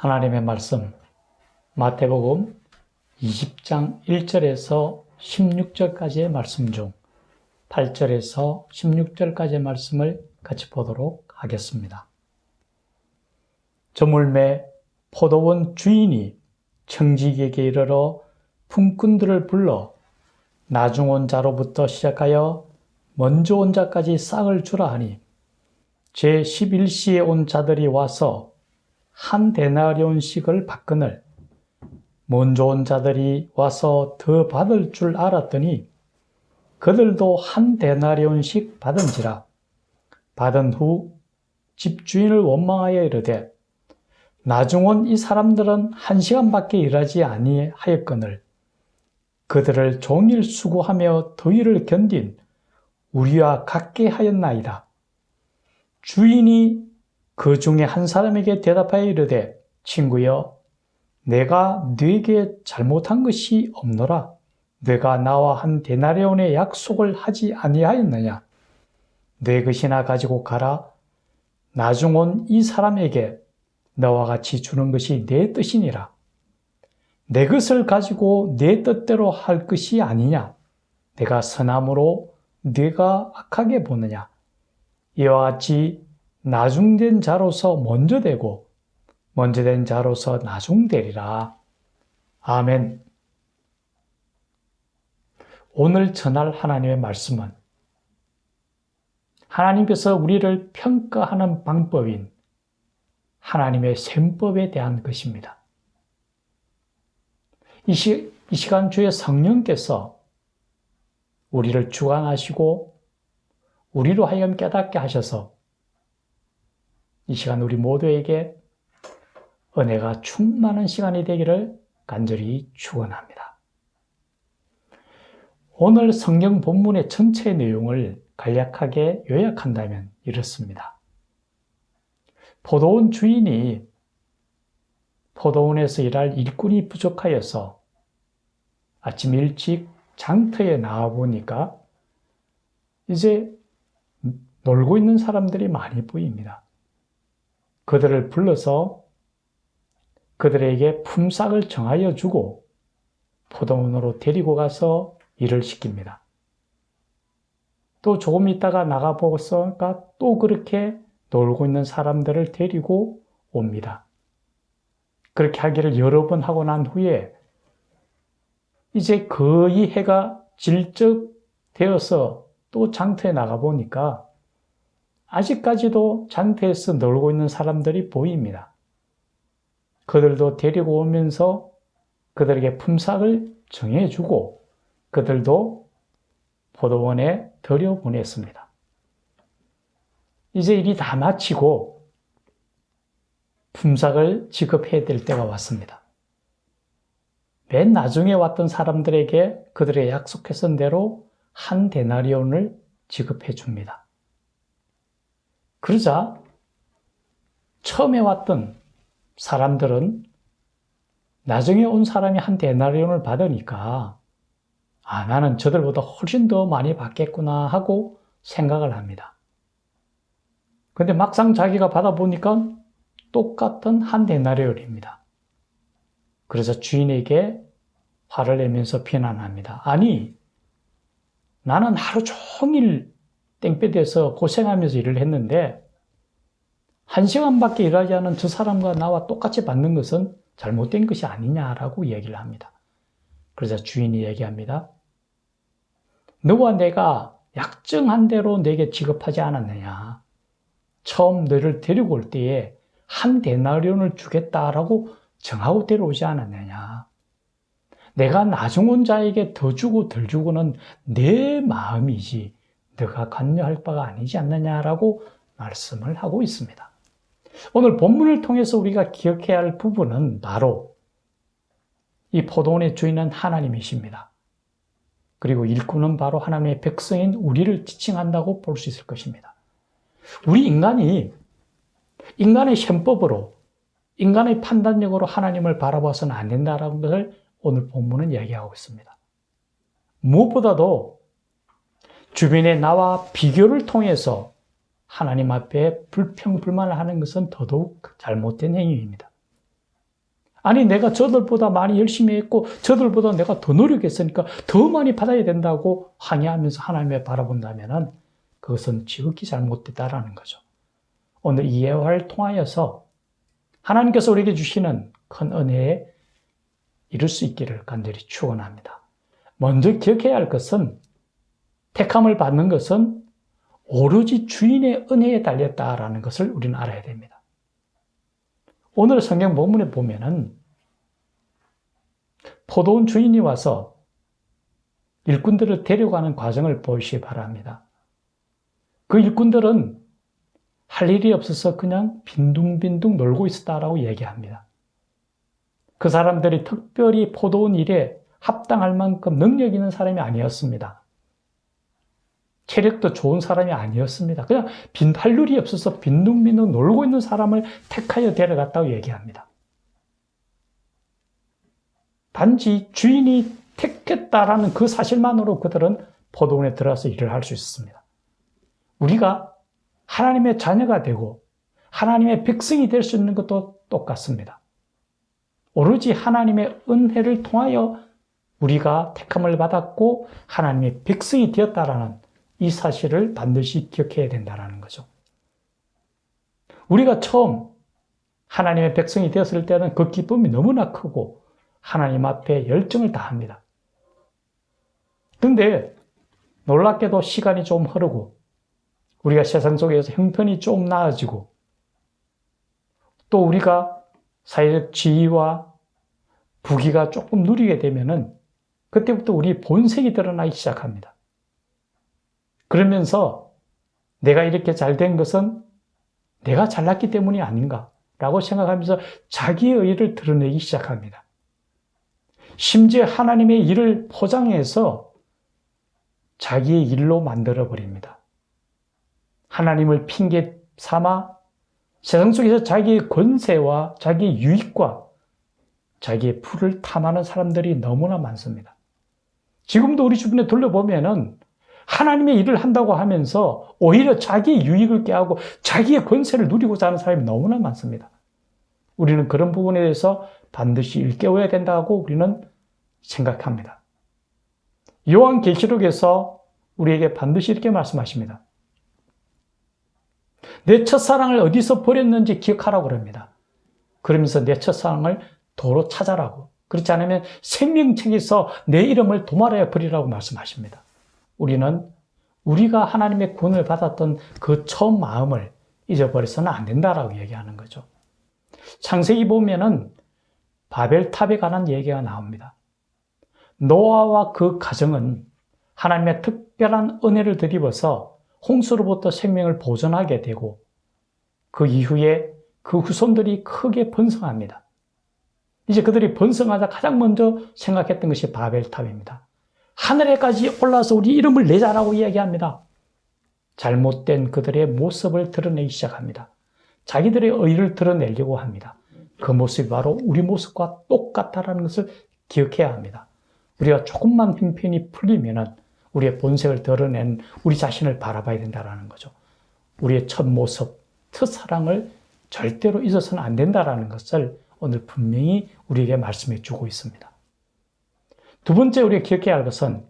하나님의 말씀 마태복음 20장 1절에서 16절까지의 말씀 중 8절에서 16절까지의 말씀을 같이 보도록 하겠습니다. 저물매 포도원 주인이 청지기에게 이르러 품꾼들을 불러 나중 온 자로부터 시작하여 먼저 온 자까지 싹을 주라 하니 제 11시에 온 자들이 와서 한 데나리온씩을 받거늘 먼저 온 자들이 와서 더 받을 줄 알았더니 그들도 한 데나리온씩 받은지라 받은 후 집주인을 원망하여 이르되 나중 온 이 사람들은 한 시간밖에 일하지 아니하였거늘 그들을 종일 수고하며 더위를 견딘 우리와 같게 하였나이다. 주인이 그 중에 한 사람에게 대답하여 이르되 친구여 내가 네게 잘못한 것이 없노라. 내가 나와 한 데나리온의 약속을 하지 아니하였느냐? 내 것이나 가지고 가라. 나중 온 이 사람에게 너와 같이 주는 것이 내 뜻이니라. 내 것을 가지고 내 뜻대로 할 것이 아니냐? 내가 선함으로 네가 악하게 보느냐? 이와 같이 나중된 자로서 먼저 되고 먼저 된 자로서 나중되리라. 아멘. 오늘 전할 하나님의 말씀은 하나님께서 우리를 평가하는 방법인 하나님의 셈법에 대한 것입니다. 이, 시, 이 시간 주의 성령께서 우리를 주관하시고 우리로 하여금 깨닫게 하셔서 이 시간 우리 모두에게 은혜가 충만한 시간이 되기를 간절히 축원합니다. 오늘 성경 본문의 전체 내용을 간략하게 요약한다면 이렇습니다. 포도원 주인이 포도원에서 일할 일꾼이 부족하여서 아침 일찍 장터에 나와 보니까 이제 놀고 있는 사람들이 많이 보입니다. 그들을 불러서 그들에게 품삯을 정하여 주고 포도원으로 데리고 가서 일을 시킵니다. 또 조금 있다가 나가보니까 또 그렇게 놀고 있는 사람들을 데리고 옵니다. 그렇게 하기를 여러 번 하고 난 후에 이제 거의 해가 질적 되어서 또 장터에 나가보니까 아직까지도 장터에서 놀고 있는 사람들이 보입니다. 그들도 데리고 오면서 그들에게 품삯을 정해주고 그들도 포도원에 들여보냈습니다. 이제 일이 다 마치고 품삯을 지급해야 될 때가 왔습니다. 맨 나중에 왔던 사람들에게 그들의 약속했던 대로 한 데나리온을 지급해 줍니다. 그러자 처음에 왔던 사람들은 나중에 온 사람이 한 데나리온을 받으니까 아, 나는 저들보다 훨씬 더 많이 받겠구나 하고 생각을 합니다. 근데 막상 자기가 받아보니까 똑같은 한 데나리온입니다. 그래서 주인에게 화를 내면서 비난합니다. 아니, 나는 하루 종일 땡볕에서 고생하면서 일을 했는데 한 시간밖에 일하지 않은 저 사람과 나와 똑같이 받는 것은 잘못된 것이 아니냐라고 얘기를 합니다. 그러자 주인이 얘기합니다. 너와 내가 약정한 대로 내게 지급하지 않았느냐. 처음 너를 데리고 올 때에 한 데나리온을 주겠다라고 정하고 데려오지 않았느냐. 내가 나중 온 자에게 더 주고 덜 주고는 내 마음이지 너가 관여할 바가 아니지 않느냐라고 말씀을 하고 있습니다. 오늘 본문을 통해서 우리가 기억해야 할 부분은 바로 이 포도원의 주인은 하나님이십니다. 그리고 일꾼은 바로 하나님의 백성인 우리를 지칭한다고 볼 수 있을 것입니다. 우리 인간이 인간의 셈법으로 인간의 판단력으로 하나님을 바라봐서는 안 된다는 것을 오늘 본문은 이야기하고 있습니다. 무엇보다도 주변의 나와 비교를 통해서 하나님 앞에 불평불만을 하는 것은 더더욱 잘못된 행위입니다. 아니, 내가 저들보다 많이 열심히 했고, 저들보다 내가 더 노력했으니까 더 많이 받아야 된다고 항의하면서 하나님을 바라본다면 그것은 지극히 잘못됐다라는 거죠. 오늘 이 예화를 통하여서 하나님께서 우리에게 주시는 큰 은혜에 이룰 수 있기를 간절히 축원합니다. 먼저 기억해야 할 것은 택함을 받는 것은 오로지 주인의 은혜에 달렸다라는 것을 우리는 알아야 됩니다. 오늘 성경 본문에 보면은 포도원 주인이 와서 일꾼들을 데려가는 과정을 보시기 바랍니다. 그 일꾼들은 할 일이 없어서 그냥 빈둥빈둥 놀고 있었다라고 얘기합니다. 그 사람들이 특별히 포도원 일에 합당할 만큼 능력 있는 사람이 아니었습니다. 체력도 좋은 사람이 아니었습니다. 그냥 빈, 할 일이 없어서 빈둥빈둥 놀고 있는 사람을 택하여 데려갔다고 얘기합니다. 단지 주인이 택했다라는 그 사실만으로 그들은 포도원에 들어가서 일을 할 수 있습니다. 우리가 하나님의 자녀가 되고 하나님의 백성이 될 수 있는 것도 똑같습니다. 오로지 하나님의 은혜를 통하여 우리가 택함을 받았고 하나님의 백성이 되었다라는 이 사실을 반드시 기억해야 된다는 거죠. 우리가 처음 하나님의 백성이 되었을 때는 그 기쁨이 너무나 크고 하나님 앞에 열정을 다합니다. 근데 놀랍게도 시간이 좀 흐르고 우리가 세상 속에서 형편이 좀 나아지고 또 우리가 사회적 지위와 부귀가 조금 누리게 되면은 그때부터 우리 본색이 드러나기 시작합니다. 그러면서 내가 이렇게 잘 된 것은 내가 잘났기 때문이 아닌가 라고 생각하면서 자기의 의를 드러내기 시작합니다. 심지어 하나님의 일을 포장해서 자기의 일로 만들어 버립니다. 하나님을 핑계 삼아 세상 속에서 자기의 권세와 자기의 유익과 자기의 풀을 탐하는 사람들이 너무나 많습니다. 지금도 우리 주변에 돌려보면은 하나님의 일을 한다고 하면서 오히려 자기의 유익을 깨하고 자기의 권세를 누리고자 하는 사람이 너무나 많습니다. 우리는 그런 부분에 대해서 반드시 일깨워야 된다고 우리는 생각합니다. 요한 계시록에서 우리에게 반드시 이렇게 말씀하십니다. 내 첫사랑을 어디서 버렸는지 기억하라고 그럽니다. 그러면서 내 첫사랑을 도로 찾아라고. 그렇지 않으면 생명책에서 내 이름을 도말하여 버리라고 말씀하십니다. 우리는 우리가 하나님의 구원을 받았던 그 처음 마음을 잊어버려서는 안 된다라고 얘기하는 거죠. 창세기 보면은 바벨탑에 관한 얘기가 나옵니다. 노아와 그 가정은 하나님의 특별한 은혜를 드리어서 홍수로부터 생명을 보존하게 되고 그 이후에 그 후손들이 크게 번성합니다. 이제 그들이 번성하자 가장 먼저 생각했던 것이 바벨탑입니다. 하늘에까지 올라서 우리 이름을 내자라고 이야기합니다. 잘못된 그들의 모습을 드러내기 시작합니다. 자기들의 의를 드러내려고 합니다. 그 모습이 바로 우리 모습과 똑같다라는 것을 기억해야 합니다. 우리가 조금만 형편이 풀리면은 우리의 본색을 드러낸 우리 자신을 바라봐야 된다는 거죠. 우리의 첫 모습, 첫 사랑을 절대로 잊어서는 안 된다는 것을 오늘 분명히 우리에게 말씀해 주고 있습니다. 두 번째 우리가 기억해야 할 것은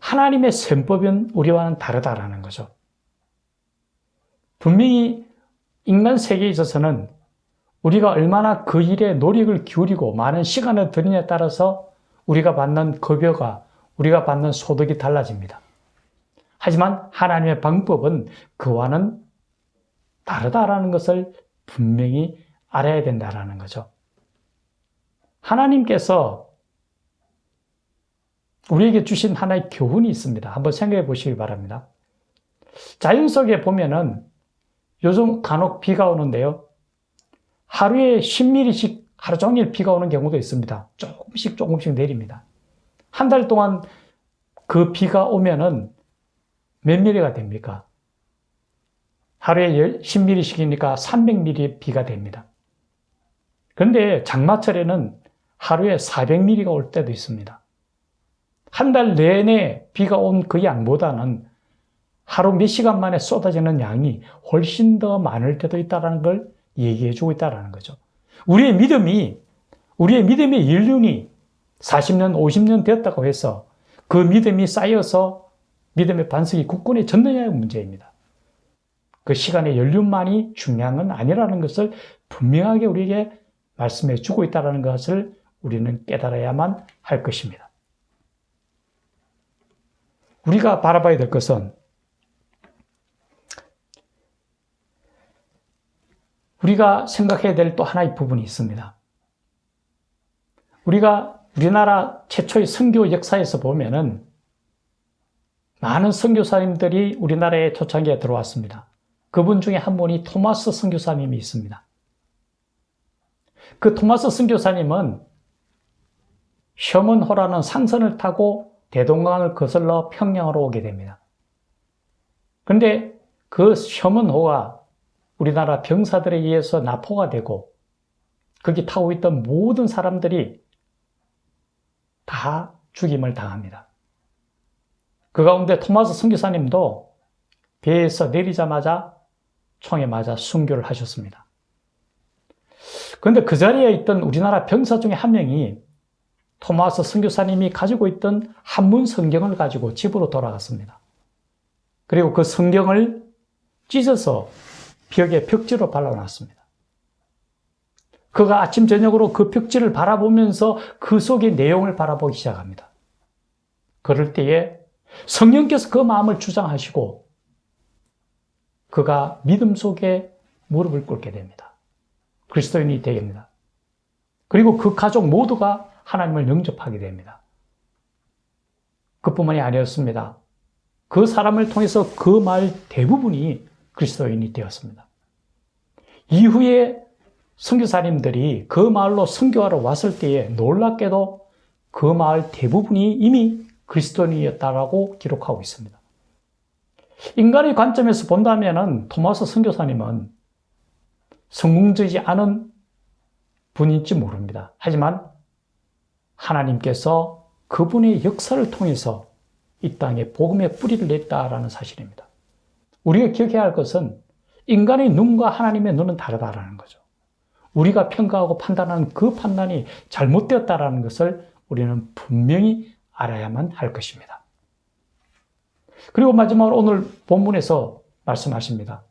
하나님의 셈법은 우리와는 다르다라는 거죠. 분명히 인간 세계에 있어서는 우리가 얼마나 그 일에 노력을 기울이고 많은 시간을 들이냐에 따라서 우리가 받는 급여가 우리가 받는 소득이 달라집니다. 하지만 하나님의 방법은 그와는 다르다라는 것을 분명히 알아야 된다라는 거죠. 하나님께서 우리에게 주신 하나의 교훈이 있습니다. 한번 생각해 보시기 바랍니다. 자연 속에 보면은 요즘 간혹 비가 오는데요. 하루에 10mm씩 하루 종일 비가 오는 경우도 있습니다. 조금씩 조금씩 내립니다. 한 달 동안 그 비가 오면은 몇 미리가 됩니까? 하루에 10mm씩이니까 300mm 비가 됩니다. 그런데 장마철에는 하루에 400mm가 올 때도 있습니다. 한 달 내내 비가 온 그 양보다는 하루 몇 시간 만에 쏟아지는 양이 훨씬 더 많을 때도 있다는 걸 얘기해 주고 있다는 거죠. 우리의 믿음이 우리의 믿음의 연륜이 40년, 50년 되었다고 해서 그 믿음이 쌓여서 믿음의 반석이 굳건해 졌느냐의 문제입니다. 그 시간의 연륜만이 중요한 건 아니라는 것을 분명하게 우리에게 말씀해 주고 있다는 것을 우리는 깨달아야만 할 것입니다. 우리가 바라봐야 될 것은 우리가 생각해야 될 또 하나의 부분이 있습니다. 우리가 우리나라 최초의 선교 역사에서 보면은 많은 선교사님들이 우리나라의 초창기에 들어왔습니다. 그분 중에 한 분이 토마스 선교사님이 있습니다. 그 토마스 선교사님은 셔먼호라는 상선을 타고 대동강을 거슬러 평양으로 오게 됩니다. 그런데 그 셔먼호가 우리나라 병사들에 의해서 납포가 되고 거기 타고 있던 모든 사람들이 다 죽임을 당합니다. 그 가운데 토마스 선교사님도 배에서 내리자마자 총에 맞아 순교를 하셨습니다. 그런데 그 자리에 있던 우리나라 병사 중에 한 명이 토마스 선교사님이 가지고 있던 한문 성경을 가지고 집으로 돌아갔습니다. 그리고 그 성경을 찢어서 벽에 벽지로 발라놨습니다. 그가 아침 저녁으로 그 벽지를 바라보면서 그 속의 내용을 바라보기 시작합니다. 그럴 때에 성령께서 그 마음을 주장하시고 그가 믿음 속에 무릎을 꿇게 됩니다. 그리스도인이 되게 됩니다. 그리고 그 가족 모두가 하나님을 영접하게 됩니다. 그뿐만이 아니었습니다. 그 사람을 통해서 그 마을 대부분이 그리스도인이 되었습니다. 이후에 선교사님들이 그 마을로 선교하러 왔을 때에 놀랍게도 그 마을 대부분이 이미 그리스도인이었다라고 기록하고 있습니다. 인간의 관점에서 본다면 토마스 선교사님은 성공적이지 않은 분인지 모릅니다. 하지만 하나님께서 그분의 역사를 통해서 이 땅에 복음의 뿌리를 냈다라는 사실입니다. 우리가 기억해야 할 것은 인간의 눈과 하나님의 눈은 다르다라는 거죠. 우리가 평가하고 판단하는 그 판단이 잘못되었다라는 것을 우리는 분명히 알아야만 할 것입니다. 그리고 마지막으로 오늘 본문에서 말씀하십니다.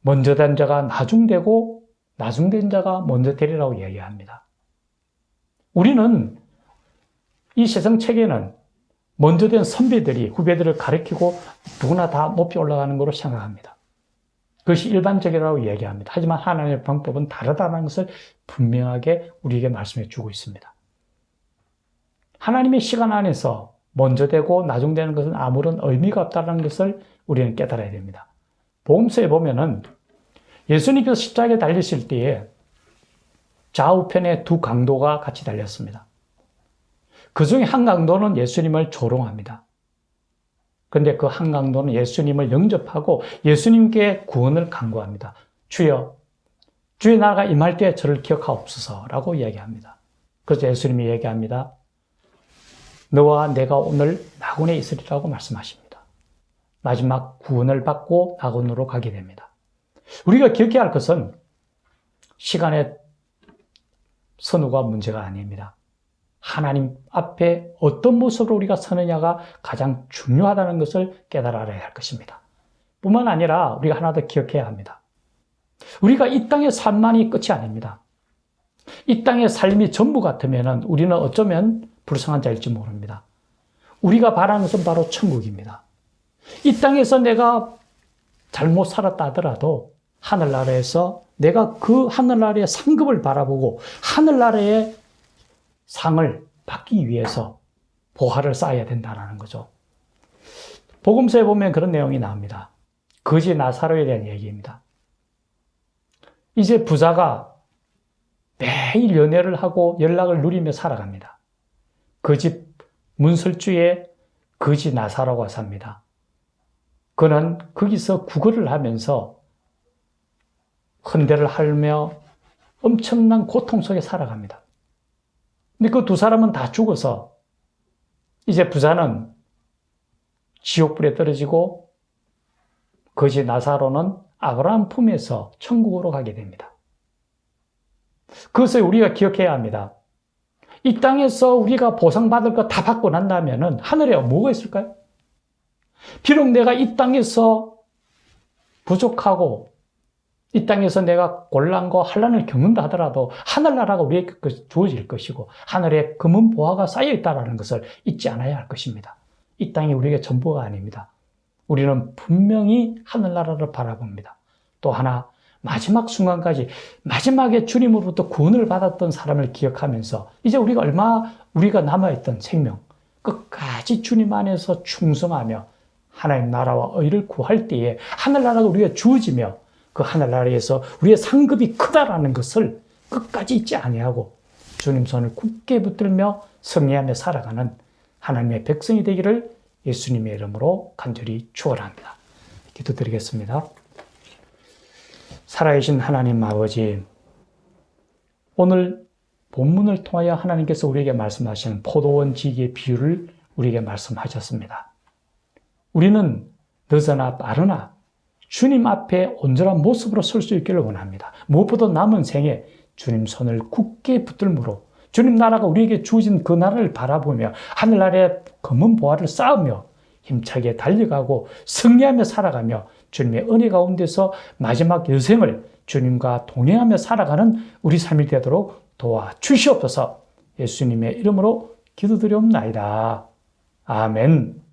먼저 된 자가 나중되고 나중된 자가 먼저 되리라고 이야기합니다. 우리는 이 세상 책에는 먼저 된 선배들이 후배들을 가르치고 누구나 다 높이 올라가는 것으로 생각합니다. 그것이 일반적이라고 이야기합니다. 하지만 하나님의 방법은 다르다는 것을 분명하게 우리에게 말씀해 주고 있습니다. 하나님의 시간 안에서 먼저 되고 나중되는 것은 아무런 의미가 없다는 것을 우리는 깨달아야 됩니다. 보험서에 보면은 예수님께서 십자가에 달리실 때에 좌우편에 두 강도가 같이 달렸습니다. 그 중에 한 강도는 예수님을 조롱합니다. 그런데 그 한 강도는 예수님을 영접하고 예수님께 구원을 간구합니다. 주여, 주의 나라가 임할 때 저를 기억하옵소서라고 이야기합니다. 그래서 예수님이 얘기합니다. 너와 내가 오늘 낙원에 있으리라고 말씀하십니다. 마지막 구원을 받고 낙원으로 가게 됩니다. 우리가 기억해야 할 것은 시간의 선우가 문제가 아닙니다. 하나님 앞에 어떤 모습으로 우리가 서느냐가 가장 중요하다는 것을 깨달아야 할 것입니다. 뿐만 아니라 우리가 하나 더 기억해야 합니다. 우리가 이 땅의 삶만이 끝이 아닙니다. 이 땅의 삶이 전부 같으면 우리는 어쩌면 불쌍한 자일지 모릅니다. 우리가 바라는 것은 바로 천국입니다. 이 땅에서 내가 잘못 살았다 하더라도 하늘나라에서 내가 그 하늘나라의 상급을 바라보고 하늘나라의 상을 받기 위해서 보화를 쌓아야 된다는 거죠. 복음서에 보면 그런 내용이 나옵니다. 거지 나사로에 대한 얘기입니다. 이제 부자가 매일 연애를 하고 연락을 누리며 살아갑니다. 그 집 문설주에 거지 나사로가 삽니다. 그는 거기서 구걸을 하면서 헌대를 하며 엄청난 고통 속에 살아갑니다. 근데 그 두 사람은 다 죽어서 이제 부자는 지옥불에 떨어지고 거지 나사로는 아브라함 품에서 천국으로 가게 됩니다. 그것을 우리가 기억해야 합니다. 이 땅에서 우리가 보상받을 거 다 받고 난다면 하늘에 뭐가 있을까요? 비록 내가 이 땅에서 부족하고 이 땅에서 내가 곤란과 환란을 겪는다 하더라도 하늘나라가 우리에게 그 주어질 것이고 하늘에 금은 보화가 쌓여 있다라는 것을 잊지 않아야 할 것입니다. 이 땅이 우리에게 전부가 아닙니다. 우리는 분명히 하늘나라를 바라봅니다. 또 하나 마지막 순간까지 마지막에 주님으로부터 구원을 받았던 사람을 기억하면서 이제 우리가 얼마 우리가 남아있던 생명 끝까지 주님 안에서 충성하며 하나님 나라와 의를 구할 때에 하늘나라가 우리가 주어지며 그 하늘나라에서 우리의 상급이 크다라는 것을 끝까지 잊지 아니하고 주님 손을 굳게 붙들며 승리하며 살아가는 하나님의 백성이 되기를 예수님의 이름으로 간절히 축원합니다. 기도드리겠습니다. 살아계신 하나님 아버지, 오늘 본문을 통하여 하나님께서 우리에게 말씀하시는 포도원 지기의 비유를 우리에게 말씀하셨습니다. 우리는 늦으나 빠르나 주님 앞에 온전한 모습으로 설 수 있기를 원합니다. 무엇보다 남은 생에 주님 손을 굳게 붙들므로 주님 나라가 우리에게 주어진 그 나라를 바라보며 하늘나라의 검은 보화를 쌓으며 힘차게 달려가고 승리하며 살아가며 주님의 은혜 가운데서 마지막 여생을 주님과 동행하며 살아가는 우리 삶이 되도록 도와 주시옵소서 예수님의 이름으로 기도드리옵나이다. 아멘.